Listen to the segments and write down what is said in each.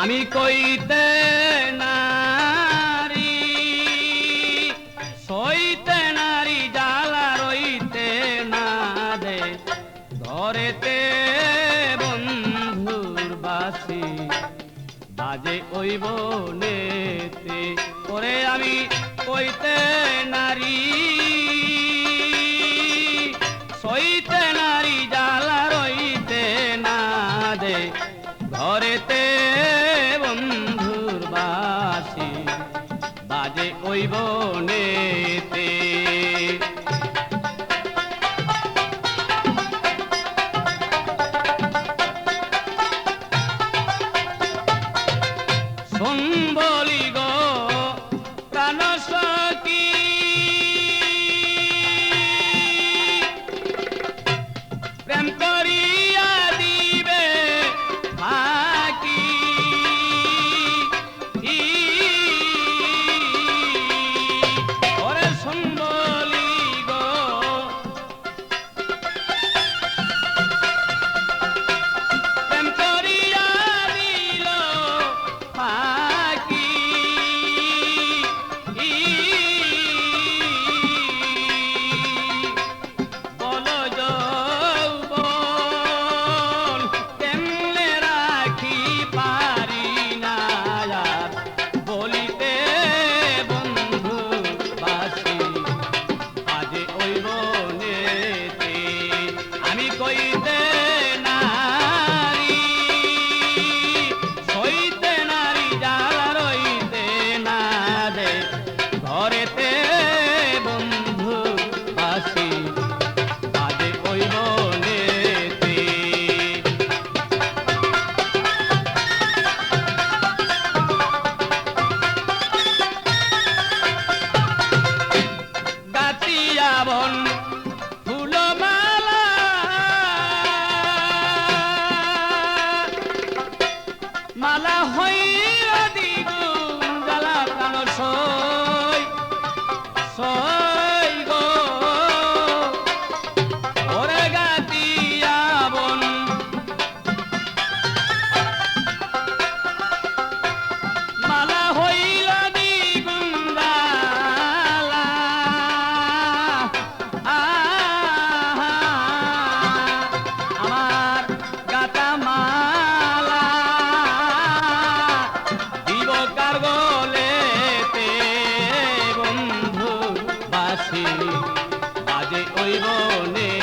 আমি কইতে না জীবনেতে করে আমি কইতে নারী। সইতে নারী, জ্বালা রইতে না দে। ঘরেতে বন্ধুর বাসি, বাজে কইব বনে Rana সালা হই ওই বনে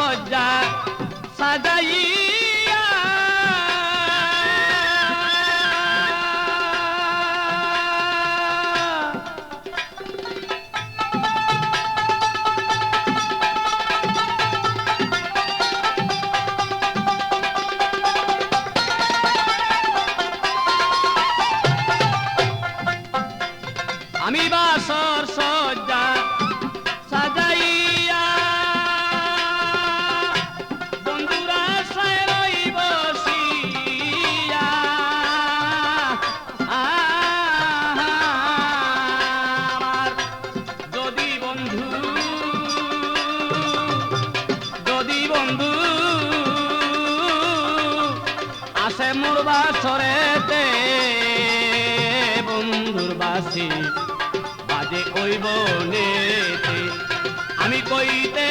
허자 사자이야. আমি বাসর হাসি বাজে ওই বনেতে। আমি কইতে